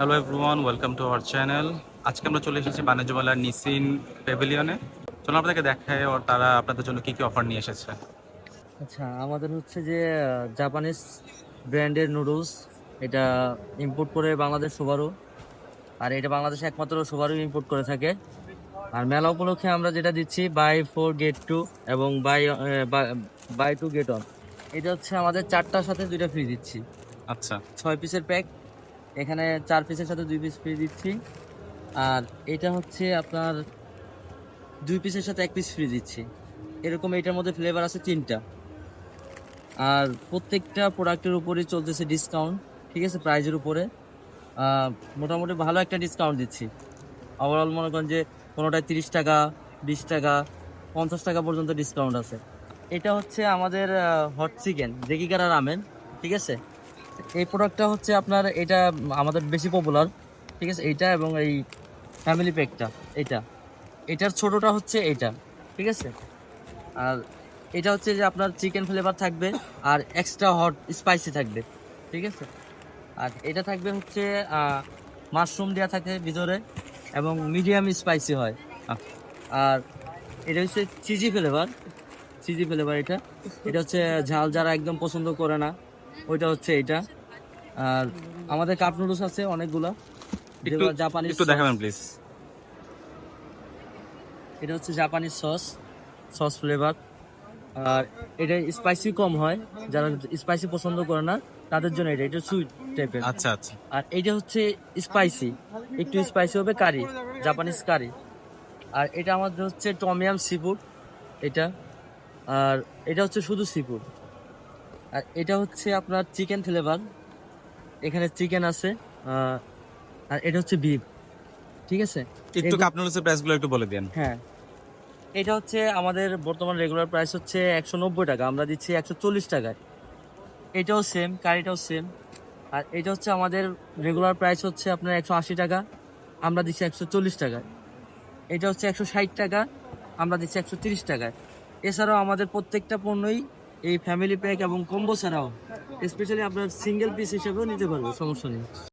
Hello everyone welcome to our channel আজকে আমরা চলে এসেছি বাণিজ্য মেলার নিসিন প্যাভিলিয়নে চলুন আপনাদেরকে দেখায় ওর তারা আপনাদের জন্য কি কি অফার নিয়ে এসেছে। আচ্ছা আমাদের হচ্ছে যে জাপানিজ ব্র্যান্ডের নুডলস এটা ইম্পোর্ট করে বাংলাদেশ সুবারু আর এটা বাংলাদেশে একমাত্র সুবারু ইম্পোর্ট করে থাকে। আর মেলা উপলক্ষে আমরা যেটা দিচ্ছি বাই ফোর গেট টু এবং buy buy two get one এটা হচ্ছে আমাদের চারটার সাথে দুইটা ফ্রি দিচ্ছি। আচ্ছা। ছয় পিসের প্যাক এখানে চার পিসের সাথে দুই পিস ফ্রি দিচ্ছি। আর এটা হচ্ছে আপনার দুই পিসের সাথে এক পিস ফ্রি দিচ্ছি। এরকম এটার মধ্যে ফ্লেভার আছে তিনটা। আর প্রত্যেকটা প্রোডাক্টের উপরে চলতেছে ডিসকাউন্ট ঠিক আছে? প্রাইজের উপরে। মোটামুটি ভালো একটা ডিসকাউন্ট দিচ্ছি। ওভারঅল মনে করেন যে কোনোটায় তিরিশ টাকা, বিশ টাকা, পঞ্চাশ টাকা পর্যন্ত ডিসকাউন্ট আছে। এটা হচ্ছে আমাদের হট চিকেন জেকিকারা রামেন, ঠিক আছে? এই প্রোডাক্টটা হচ্ছে আপনার এটা আমাদের বেশি পপুলার ঠিক আছে? এইটা এবং এই ফ্যামিলি প্যাকটা এটা এটার ছোটোটা হচ্ছে এটা ঠিক আছে? আর এটা হচ্ছে যে আপনার চিকেন ফ্লেভার থাকবে আর এক্সট্রা হট স্পাইসি থাকবে, ঠিক আছে? আর এটা থাকবে হচ্ছে মাশরুম দেওয়া থাকে ভিতরে এবং মিডিয়াম স্পাইসি হয়। আর এটা হচ্ছে চিজি ফ্লেভার চিজি ফ্লেভার এটা। এটা হচ্ছে ঝাল যারা একদম পছন্দ করে না ওইটা হচ্ছে এটা। আর আমাদের কাপ নুডলস আছে অনেকগুলো। যেগুলো জাপানিজ একটু দেখাবেন প্লিজ এটা হচ্ছে জাপানিজ সস সস ফ্লেভার আর এটা স্পাইসি কম হয় যারা স্পাইসি পছন্দ করে না তাদের জন্য এটা। এটা সুইট টাইপের আচ্ছা আচ্ছা। আর এটা হচ্ছে স্পাইসি একটু স্পাইসি হবে কারি জাপানিজ কারি আর এটা আমাদের হচ্ছে টমিয়াম সিফুড এটা। আর এটা হচ্ছে শুধু সিফুড আর এটা হচ্ছে আপনার চিকেন ফ্লেভার। এখানে চিকেন আছে আর এটা হচ্ছে বিফ। ঠিক আছে? একটু কাপ নুডলসের প্রাইসগুলো একটু বলে দেন। হ্যাঁ। এটা হচ্ছে আমাদের বর্তমান রেগুলার প্রাইস হচ্ছে একশো নব্বই টাকা আমরা দিচ্ছি একশো চল্লিশ টাকায়। এটাও সেম কারিটাও সেম আর এটা হচ্ছে আমাদের রেগুলার প্রাইস হচ্ছে আপনার একশো আশি টাকা আমরা দিচ্ছি একশো চল্লিশ টাকায়। এটা হচ্ছে একশো ষাট টাকা আমরা দিচ্ছি একশো তিরিশ টাকায়। এছাড়াও আমাদের প্রত্যেকটা পণ্যই এই ফ্যামিলি প্যাক এবং কম্বো ছাড়াও স্পেশালি আপনার সিঙ্গেল পিস হিসেবেও নিতে পারবে, সমস্যা নেই।